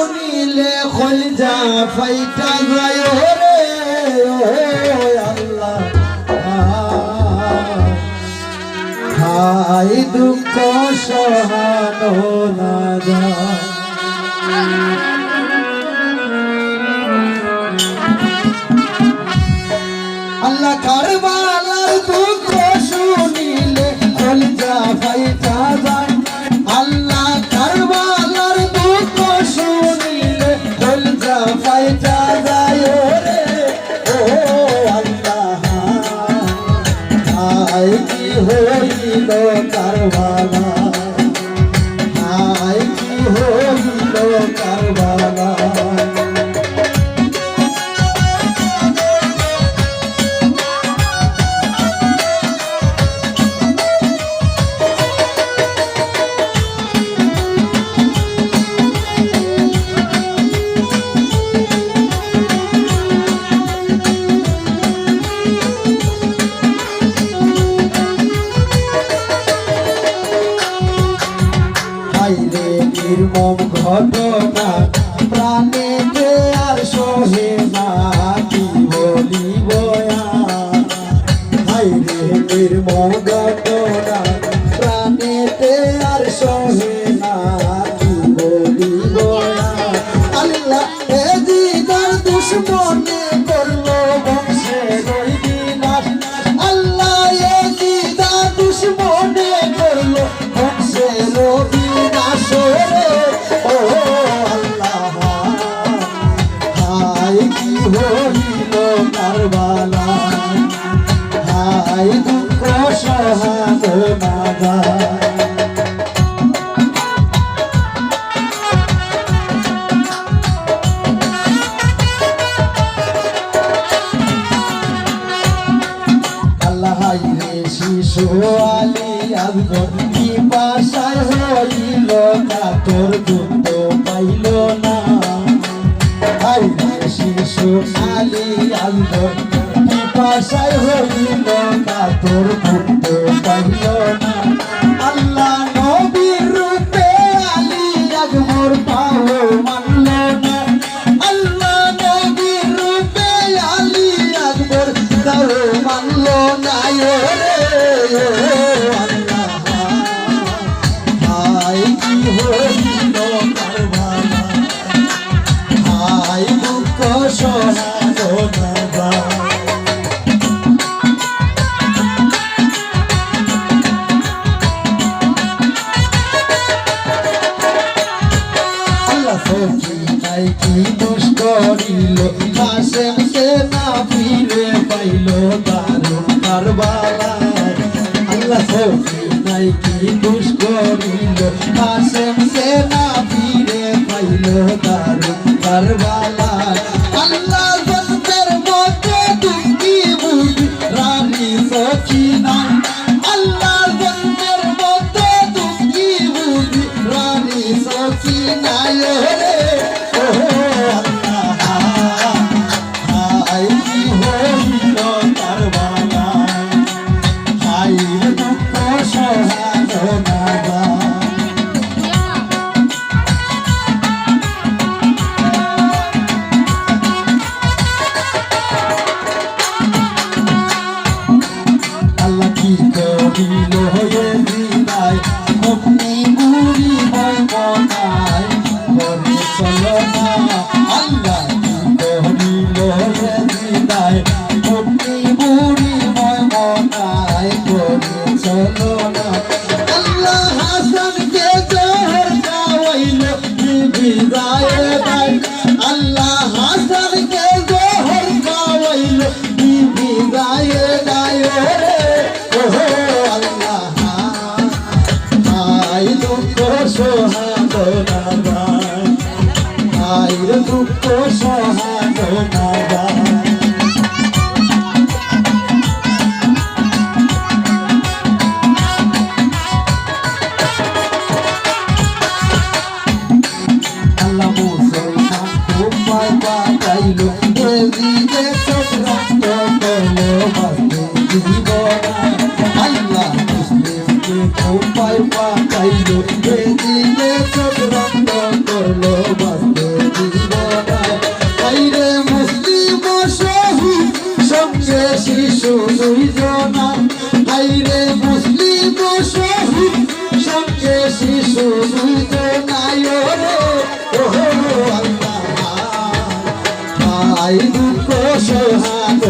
শুনিলে খলজা ফাইটা যায় রে আল্লাহ। খাই দুঃখ সহানো না। যা আল্লাহ কারবালার তুই আইনি হইল কারবালা সোয়ালি আজগর কি বাসায় হইল না তোর দুধ পাইল না আই শিশু আলি আজগর কি বাসায় হইল না তোর দুধ নাই কি দুষ করিল কাশেম সে না ফিরে পাইল তার কারবালা আল্লাহ জন্মের মধ্যে দুঃখী বুঝি রানী সখী না আল্লাহ জন্মের মধ্যে দুঃখী বুঝি রানী সখী না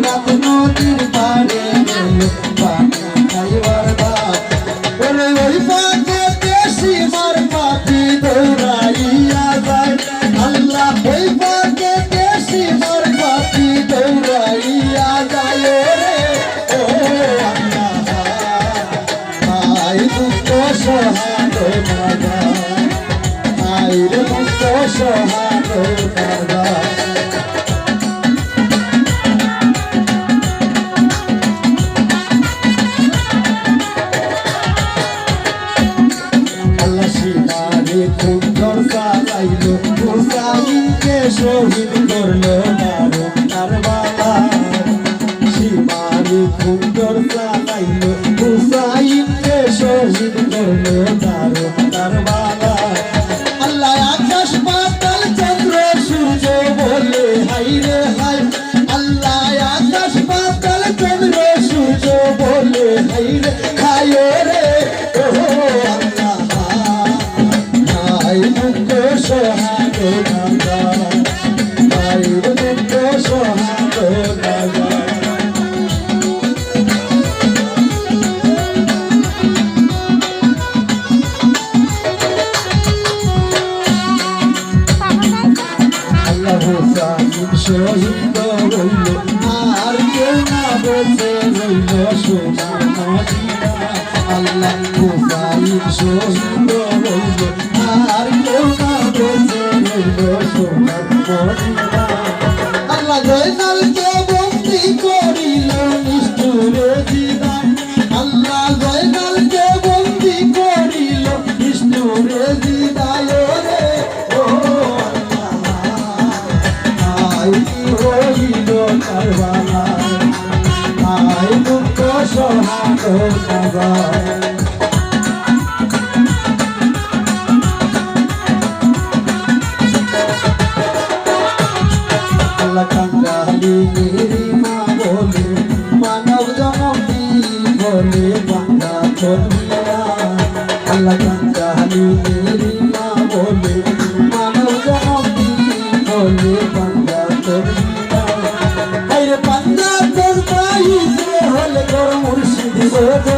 I'm not the শহীদ আল্লাহ জয়নালকে বন্দি করিল নিষ্ঠুর জিদান আল্লাহ জয়নালকে বন্দি করিল নিষ্ঠুর জিদায় রে ও আই রইল কারবালা আই দুঃখ সহায় কারবালা কালা কাঙ্গালি মেরি মা বলে, মানব জনমী বলে বাংলা ধর্মিয়া কালা কাঙ্গালি মেরি মা বলে, মানব জনমী বলে বাংলা ধর্মিয়া আরে বাংলা তোর হলে তোর মুর্শিদ বলে।